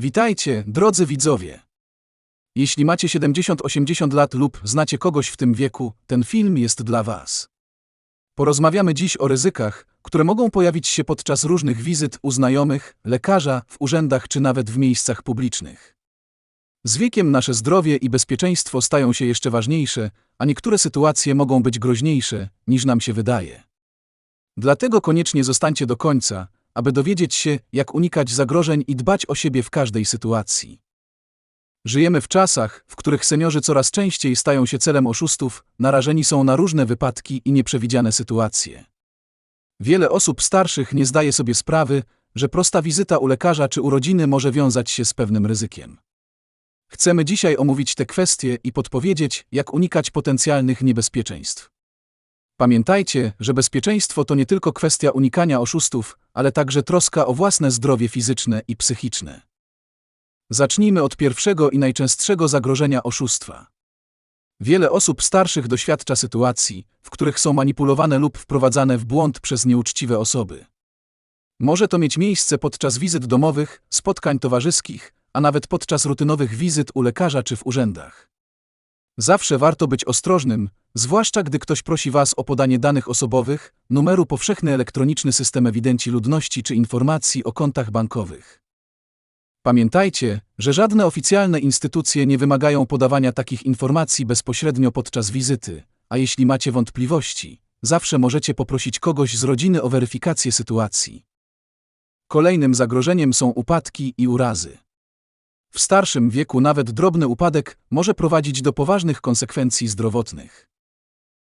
Witajcie, drodzy widzowie. Jeśli macie 70-80 lat lub znacie kogoś w tym wieku, ten film jest dla Was. Porozmawiamy dziś o ryzykach, które mogą pojawić się podczas różnych wizyt u znajomych, lekarza, w urzędach czy nawet w miejscach publicznych. Z wiekiem nasze zdrowie i bezpieczeństwo stają się jeszcze ważniejsze, a niektóre sytuacje mogą być groźniejsze, niż nam się wydaje. Dlatego koniecznie zostańcie do końca, aby dowiedzieć się, jak unikać zagrożeń i dbać o siebie w każdej sytuacji. Żyjemy w czasach, w których seniorzy coraz częściej stają się celem oszustów, narażeni są na różne wypadki i nieprzewidziane sytuacje. Wiele osób starszych nie zdaje sobie sprawy, że prosta wizyta u lekarza czy urodziny może wiązać się z pewnym ryzykiem. Chcemy dzisiaj omówić te kwestie i podpowiedzieć, jak unikać potencjalnych niebezpieczeństw. Pamiętajcie, że bezpieczeństwo to nie tylko kwestia unikania oszustów, ale także troska o własne zdrowie fizyczne i psychiczne. Zacznijmy od pierwszego i najczęstszego zagrożenia oszustwa. Wiele osób starszych doświadcza sytuacji, w których są manipulowane lub wprowadzane w błąd przez nieuczciwe osoby. Może to mieć miejsce podczas wizyt domowych, spotkań towarzyskich, a nawet podczas rutynowych wizyt u lekarza czy w urzędach. Zawsze warto być ostrożnym, zwłaszcza gdy ktoś prosi Was o podanie danych osobowych, numeru powszechny elektroniczny system ewidencji ludności czy informacji o kontach bankowych. Pamiętajcie, że żadne oficjalne instytucje nie wymagają podawania takich informacji bezpośrednio podczas wizyty, a jeśli macie wątpliwości, zawsze możecie poprosić kogoś z rodziny o weryfikację sytuacji. Kolejnym zagrożeniem są upadki i urazy. W starszym wieku nawet drobny upadek może prowadzić do poważnych konsekwencji zdrowotnych.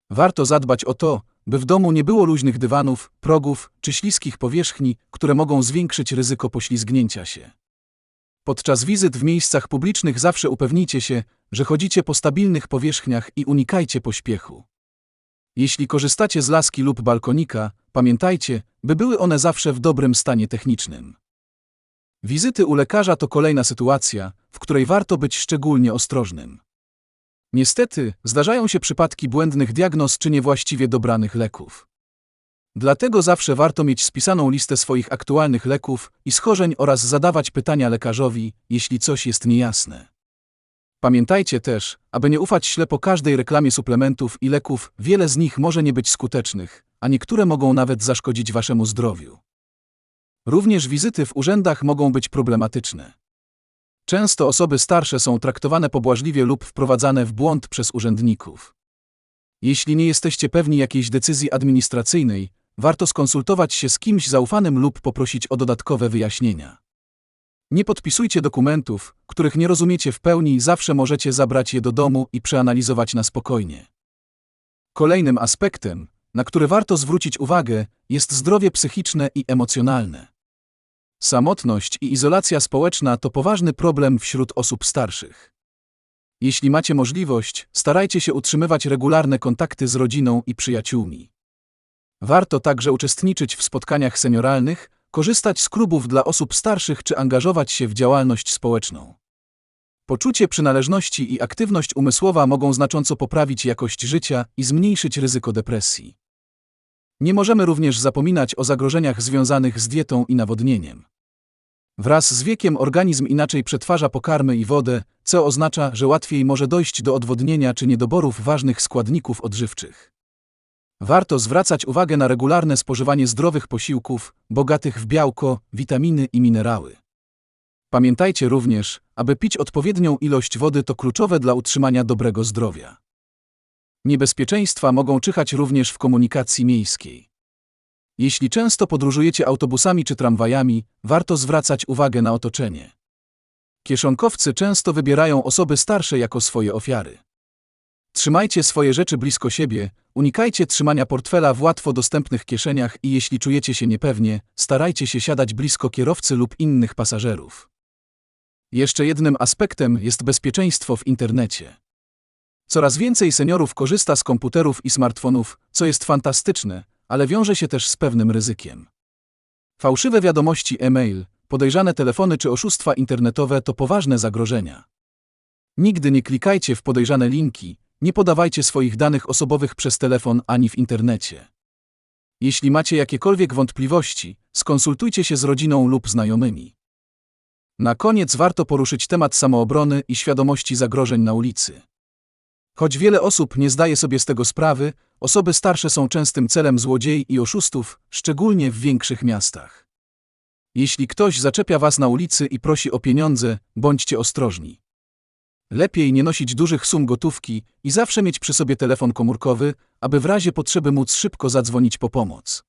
Warto zadbać o to, by w domu nie było luźnych dywanów, progów czy śliskich powierzchni, które mogą zwiększyć ryzyko poślizgnięcia się. Podczas wizyt w miejscach publicznych zawsze upewnijcie się, że chodzicie po stabilnych powierzchniach i unikajcie pośpiechu. Jeśli korzystacie z laski lub balkonika, pamiętajcie, by były one zawsze w dobrym stanie technicznym. Wizyty u lekarza to kolejna sytuacja, w której warto być szczególnie ostrożnym. Niestety, zdarzają się przypadki błędnych diagnoz czy niewłaściwie dobranych leków. Dlatego zawsze warto mieć spisaną listę swoich aktualnych leków i schorzeń oraz zadawać pytania lekarzowi, jeśli coś jest niejasne. Pamiętajcie też, aby nie ufać ślepo każdej reklamie suplementów i leków, wiele z nich może nie być skutecznych, a niektóre mogą nawet zaszkodzić waszemu zdrowiu. Również wizyty w urzędach mogą być problematyczne. Często osoby starsze są traktowane pobłażliwie lub wprowadzane w błąd przez urzędników. Jeśli nie jesteście pewni jakiejś decyzji administracyjnej, warto skonsultować się z kimś zaufanym lub poprosić o dodatkowe wyjaśnienia. Nie podpisujcie dokumentów, których nie rozumiecie w pełni, zawsze możecie zabrać je do domu i przeanalizować na spokojnie. Kolejnym aspektem, na który warto zwrócić uwagę, jest zdrowie psychiczne i emocjonalne. Samotność i izolacja społeczna to poważny problem wśród osób starszych. Jeśli macie możliwość, starajcie się utrzymywać regularne kontakty z rodziną i przyjaciółmi. Warto także uczestniczyć w spotkaniach senioralnych, korzystać z klubów dla osób starszych czy angażować się w działalność społeczną. Poczucie przynależności i aktywność umysłowa mogą znacząco poprawić jakość życia i zmniejszyć ryzyko depresji. Nie możemy również zapominać o zagrożeniach związanych z dietą i nawodnieniem. Wraz z wiekiem organizm inaczej przetwarza pokarmy i wodę, co oznacza, że łatwiej może dojść do odwodnienia czy niedoborów ważnych składników odżywczych. Warto zwracać uwagę na regularne spożywanie zdrowych posiłków, bogatych w białko, witaminy i minerały. Pamiętajcie również, aby pić odpowiednią ilość wody to kluczowe dla utrzymania dobrego zdrowia. Niebezpieczeństwa mogą czyhać również w komunikacji miejskiej. Jeśli często podróżujecie autobusami czy tramwajami, warto zwracać uwagę na otoczenie. Kieszonkowcy często wybierają osoby starsze jako swoje ofiary. Trzymajcie swoje rzeczy blisko siebie, unikajcie trzymania portfela w łatwo dostępnych kieszeniach i jeśli czujecie się niepewnie, starajcie się siadać blisko kierowcy lub innych pasażerów. Jeszcze jednym aspektem jest bezpieczeństwo w internecie. Coraz więcej seniorów korzysta z komputerów i smartfonów, co jest fantastyczne, ale wiąże się też z pewnym ryzykiem. Fałszywe wiadomości e-mail, podejrzane telefony czy oszustwa internetowe to poważne zagrożenia. Nigdy nie klikajcie w podejrzane linki, nie podawajcie swoich danych osobowych przez telefon ani w internecie. Jeśli macie jakiekolwiek wątpliwości, skonsultujcie się z rodziną lub znajomymi. Na koniec warto poruszyć temat samoobrony i świadomości zagrożeń na ulicy. Choć wiele osób nie zdaje sobie z tego sprawy, osoby starsze są częstym celem złodziei i oszustów, szczególnie w większych miastach. Jeśli ktoś zaczepia was na ulicy i prosi o pieniądze, bądźcie ostrożni. Lepiej nie nosić dużych sum gotówki i zawsze mieć przy sobie telefon komórkowy, aby w razie potrzeby móc szybko zadzwonić po pomoc.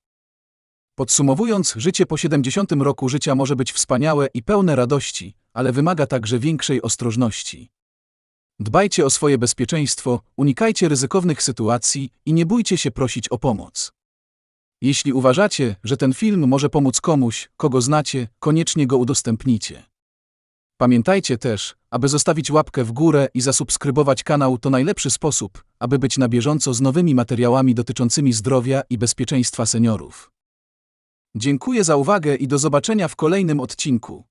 Podsumowując, życie po 70 roku życia może być wspaniałe i pełne radości, ale wymaga także większej ostrożności. Dbajcie o swoje bezpieczeństwo, unikajcie ryzykownych sytuacji i nie bójcie się prosić o pomoc. Jeśli uważacie, że ten film może pomóc komuś, kogo znacie, koniecznie go udostępnijcie. Pamiętajcie też, aby zostawić łapkę w górę i zasubskrybować kanał to najlepszy sposób, aby być na bieżąco z nowymi materiałami dotyczącymi zdrowia i bezpieczeństwa seniorów. Dziękuję za uwagę i do zobaczenia w kolejnym odcinku.